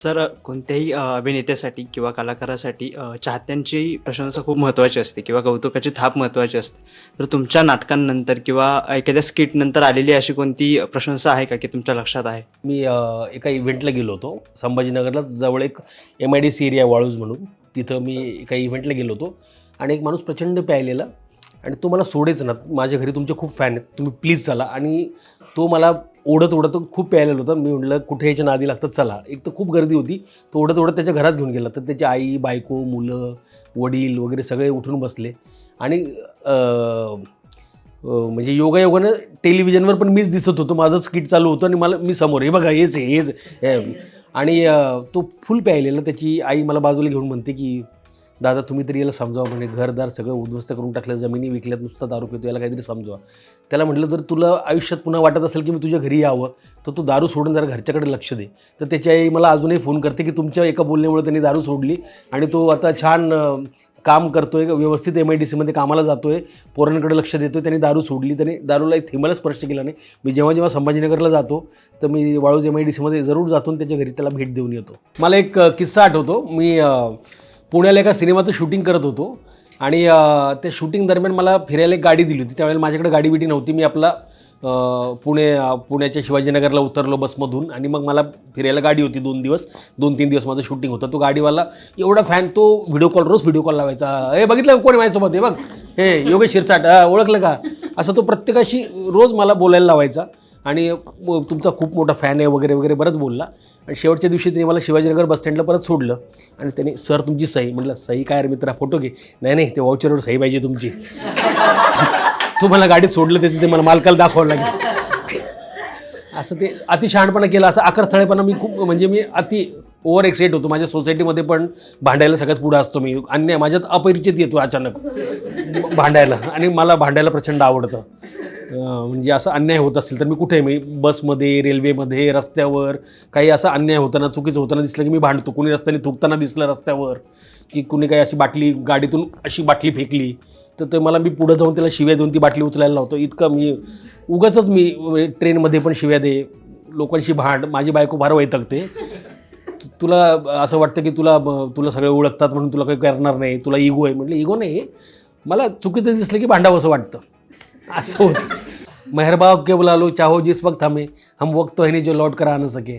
Sir कोणत्याही अभिनेत्यासाठी किंवा कलाकारासाठी चाहत्यांची प्रशंसा खूप महत्त्वाची असते किंवा कौतुकाची थाप महत्त्वाची असते. तर तुमच्या नाटकांनंतर किंवा एखाद्या स्किटनंतर आलेली अशी कोणती प्रशंसा आहे का की तुमच्या लक्षात आहे? मी एका इव्हेंटला गेलो होतो. संभाजीनगरला जवळ एक M I D C area Waluj म्हणून. तिथं मी एका इव्हेंटला गेलो होतो. आणि एक माणूस प्रचंड प्यायलेला. आणि तो मला सोडेच ना. माझ्या घरी तुमचे खूप फॅन आहेत. तुम्ही प्लीज चला. आणि तो मला ओढत ओढत खूप प्यायलेलं होतं. मी म्हटलं कुठे याच्या नादी लागतात? चला. एक तर खूप गर्दी होती. तो ओढत ओढत त्याच्या घरात घेऊन गेला. तर त्याची आई बायको मुलं वडील वगैरे सगळे उठून बसले. आणि म्हणजे योगायोगानं टेलिव्हिजनवर पण मीच दिसत होतो. माझं स्किट चालू होतं आणि मला मी समोर हे बघा हेच हेच हे. आणि तो फुल प्यायलेला. त्याची आई मला बाजूला घेऊन म्हणते की दादा तुम्ही तरी याला समजावा म्हणे. घरदार सगळं उद्ध्वस्त करून टाकलं जमिनी विकल्यात नुसता दारू पितो याला काहीतरी समजावा. त्याला म्हटलं जर तुला आयुष्यात पुन्हा वाटत असेल की मी तुझ्या घरी यावं तर तू दारू सोडून जरा घरच्याकडे लक्ष दे. तर त्याची आई मला अजूनही फोन करते की तुमच्या एका बोलण्यामुळे त्यांनी दारू सोडली आणि तो आता छान काम करतो आहे व्यवस्थित एम आय डी सीमध्ये कामाला जातो आहे पोरांकडे लक्ष देतो आहे त्यांनी दारू सोडली त्याने दारूला एक थेंबाला स्पर्श केला नाही. मी जेव्हा जेव्हा संभाजीनगरला जातो तर मी वाळूज एम आय डी सीमध्ये जरूर जातो आणि त्याच्या घरी त्याला भेट देऊन येतो. मला एक किस्सा आठवतो. मी पुण्याला एका सिनेमाचं शूटिंग करत होतो. आणि ते त्या शूटिंग दरम्यान मला फिरायला एक गाडी दिली होती. त्यावेळेला माझ्याकडे गाडी बिटी नव्हती. मी आपला पुणे पुण्याच्या शिवाजीनगरला उतरलो बसमधून. आणि मग मला फिरायला गाडी होती दोन दिवस. दोन तीन दिवस माझं शूटिंग होतं. तो गाडीवाला एवढा फॅन तो व्हिडिओ कॉल रोज व्हिडिओ कॉल लावायचा. हे बघितलं का कोणी माझ्यासोबत? हे बघ. हे योगेश शिरसाट ओळखलं का? असं तो प्रत्येकाशी रोज मला बोलायला लावायचा. आणि तुमचा खूप मोठा फॅन आहे वगैरे वगैरे बरंच बोलला. आणि शेवटच्या दिवशी त्यांनी मला शिवाजीनगर बस स्टँडला परत सोडलं. आणि त्यांनी सर तुमची सही. म्हटलं सही काय रे मित्रा फोटो घे. नाही नाही ते वाउचरवर सही पाहिजे तुमची. तू मला गाडीत सोडलं त्याचं ते मला मालकाला दाखवावं लागेल. असं ते अति शहाणपणा केलं असं आकरस्थळेपणा मी खूप म्हणजे मी अति ओव्हर एक्साईट होतो. माझ्या सोसायटीमध्ये पण भांडायला सगळ्यात पुढं असतो मी. अन्याय माझ्यात अपरिचित येतो अचानक भांडायला. आणि मला भांडायला प्रचंड आवडतं. म्हणजे असं अन्याय होत असेल तर मी कुठे मी बसमध्ये रेल्वेमध्ये रस्त्यावर काही असं अन्याय होताना चुकीचं होताना दिसलं की मी भांडतो. कुणी रस्त्याने थुकताना दिसलं रस्त्यावर की कुणी काही अशी बाटली गाडीतून अशी बाटली फेकली तर ते मला मी पुढं जाऊन त्याला शिव्या देऊन ती बाटली उचलायला लावतो. इतकं मी उगाच मी म्हणजे ट्रेनमध्ये पण शिव्या दे लोकांशी भांड माझी बायको फार वैतकते तुला असं वाटतं की तुला तुला सगळे ओळखतात म्हणून तुला काही करणार नाही तुला इगो आहे म्हटलं इगो नाही. मला चुकीचं दिसलं की भांडावं असं वाटतं. असं होतं. मेहरबाब के बुला लो चाहो जिस वक्त हमें हम वक्त तो है नहीं जो लौट कर आ न सके.